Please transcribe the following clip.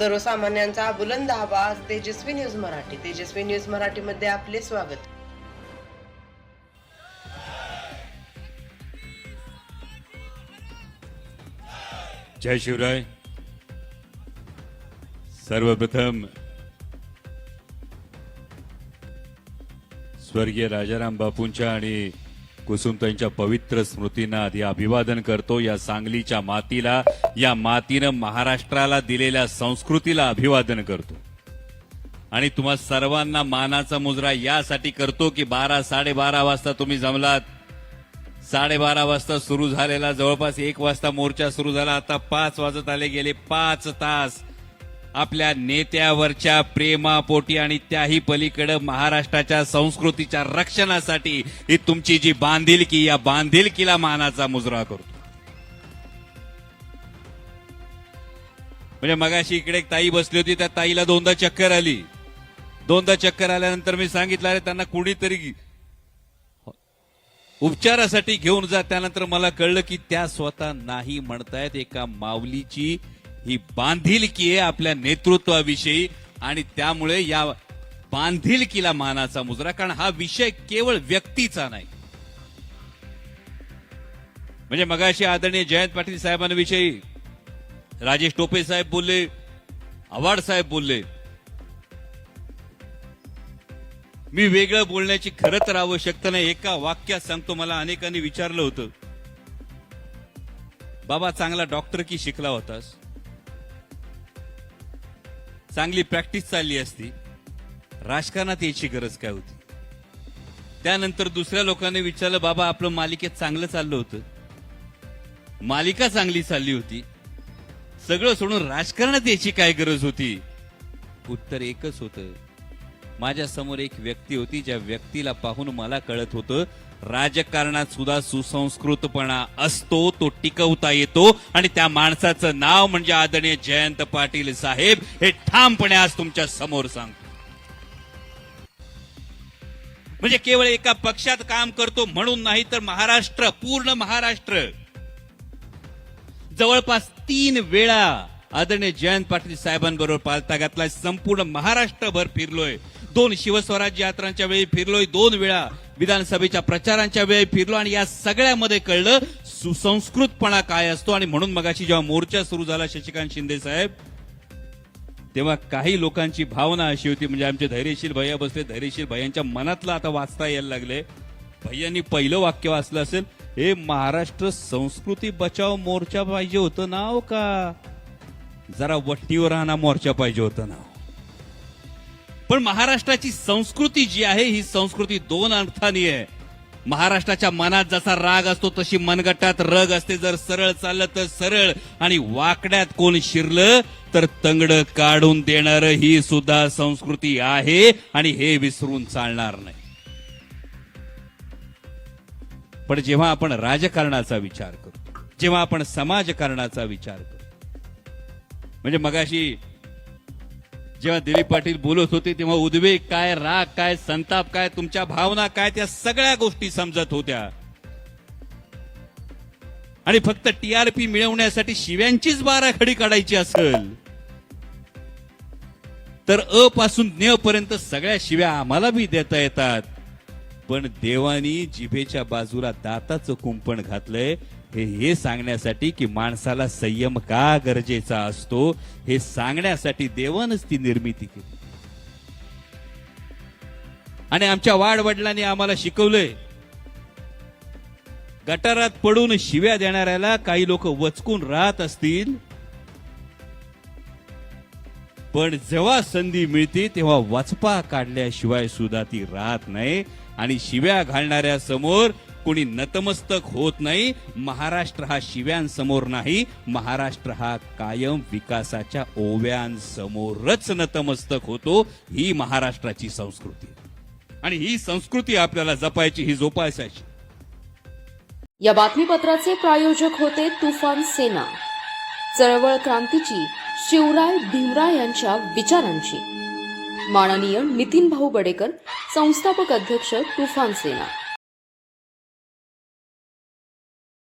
सर्वसामान्यांचा बुलंद आवाज तेजस्वी न्यूज मराठी. तेजस्वी न्यूज मराठीमध्ये आपले स्वागत. जय शिवराय. सर्वप्रथम स्वर्गीय राजाराम बापूंच्या आणि कुसुमताईंच्या पवित्र स्मृतींना आधी अभिवादन करतो. या सांगलीच्या मातीला या मातीनं महाराष्ट्राला दिलेल्या संस्कृतीला अभिवादन करतो. आणि तुम्हा सर्वांना मानाचा मुजरा यासाठी करतो की बारा साडेबारा वाजता तुम्ही जमलात. साडेबारा वाजता सुरू झालेला जवळपास एक वाजता मोर्चा सुरू झाला. आता पाच वाजत आले गेले पाच तास. आपल्या नेत्यावरच्या प्रेमापोटी आणि त्याही पलीकडे महाराष्ट्राच्या संस्कृतीच्या रक्षणासाठी ही तुमची जी बांधिलकी या बांधिलकीला मानाचा मुजरा करतो. म्हणजे मगाशी इकडे एक ताई बसली होती त्या ताईला दोनदा चक्कर आली. दोनदा चक्कर आल्यानंतर मी सांगितलं अरे त्यांना कुणीतरी उपचारासाठी घेऊन जा. त्यानंतर मला कळलं की त्या स्वतः नाही म्हणतायत. एका माऊलीची ही बांधिलकी आहे आपल्या नेतृत्वाविषयी आणि त्यामुळे या बांधिलकीला मानाचा मुजरा कारण हा विषय केवळ व्यक्तीचा नाही. म्हणजे मगाशी आदरणीय जयंत पाटील साहेबांविषयी राजेश टोपे साहेब बोलले आव्हाड साहेब बोलले. मी वेगळं बोलण्याची खरं तर आवश्यकता नाही एका वाक्यात सांगतो मला अनेकांनी विचारलं होतं. बाबा चांगला डॉक्टर की शिकला होतास? चांगली प्रॅक्टिस चालली असती राजकारणात यायची गरज काय होती? त्यानंतर दुसऱ्या लोकांनी विचारलं बाबा आपलं मालिकेत चांगलं चाललं होतं. मालिका चांगली चालली होती. सगळं सोडून राजकारणात यायची काय गरज होती? उत्तर एकच होतं. माझ्यासमोर एक व्यक्ती होती ज्या व्यक्तीला पाहून मला कळत होतं राजकारणात सुद्धा सुसंस्कृतपणा असतो तो टिकवता येतो. आणि त्या माणसाचं नाव म्हणजे आदरणीय जयंत पाटील साहेब हे ठामपणे आज तुमच्यासमोर सांगतो. म्हणजे केवळ एका पक्षात काम करतो म्हणून नाही तर महाराष्ट्र पूर्ण महाराष्ट्र. जवळपास तीन वेळा आदरणीय जयंत पाटील साहेबांबरोबर पालता घातलाय संपूर्ण महाराष्ट्रभर फिरलोय. दोन शिवस्वराज्य यात्रांच्या वेळी फिरलोय. दोन वेळा विधानसभेच्या प्रचारांच्या वेळी फिरलो आणि या सगळ्यामध्ये कळलं सुसंस्कृतपणा काय असतो. आणि म्हणून मगाशी जेव्हा मोर्चा सुरू झाला शशिकांत शिंदे साहेब तेव्हा काही लोकांची भावना अशी होती. म्हणजे आमचे धैर्यशील भैया बसले. धैर्यशील भैयांच्या मनातलं आता वाचता यायला लागले. भैयांनी पहिलं वाक्य वाचलं असेल हे महाराष्ट्र संस्कृती बचाव मोर्चा पाहिजे होतं नाव का? जरा वट्टीवर राहणा मोर्चा पाहिजे होतं नाव. पण महाराष्ट्राची संस्कृती जी आहे ही संस्कृती दोन अर्थानी आहे. महाराष्ट्राच्या मनात जसा राग असतो तशी मनगटात रग असते. जर सरळ चाललं तर सरळ आणि वाकड्यात कोण शिरलं तर तंगड काढून देणार ही सुद्धा संस्कृती आहे आणि हे विसरून चालणार नाही. पण जेव्हा आपण राजकारणाचा विचार करतो जेव्हा आपण समाजकारणाचा विचार करतो म्हणजे मगाशी जेव्हा दिलीप पाटील बोलत होते तेव्हा उद्वेग काय राग काय संताप काय तुमच्या भावना काय त्या सगळ्या गोष्टी समजत होत्या. आणि फक्त टीआरपी मिळवण्यासाठी शिव्यांचीच बाराखडी काढायची असेल तर अ पासून ज्ञ पर्यंत सगळ्या शिव्या आम्हाला बी देता येतात. पण देवानी जिभेच्या बाजूला दाताचं कुंपण घातलंय हे हे सांगण्यासाठी की माणसाला संयम का गरजेचा असतो हे सांगण्यासाठी देवानच ती निर्मिती केली. आणि आमच्या वाडवडिलांनी आम्हाला शिकवलंय गटारात पडून शिव्या देणाऱ्याला काही लोक वचकून राहत असतील पण जेव्हा संधी मिळते तेव्हा वचपा काढल्याशिवाय सुद्धा ती राहत नाही. आणि शिव्या घालणाऱ्या समोर कोणी नतमस्तक होत नाही महाराष्ट्र हा शिव्यांसमोर नाही महाराष्ट्र हा कायम विकासाच्या ओव्यांसमोरच नतमस्तक होतो ही महाराष्ट्राची संस्कृती. आणि ही संस्कृती आपल्याला जपायची ही जोपासायची. या बातमीपत्राचे प्रायोजक होते तुफान सेना. चळवळ क्रांतीची शिवराय भीमराय यांच्या विचारांची. माननीय नितीन भाऊ बडेकर संस्थापक अध्यक्ष तुफान सेना.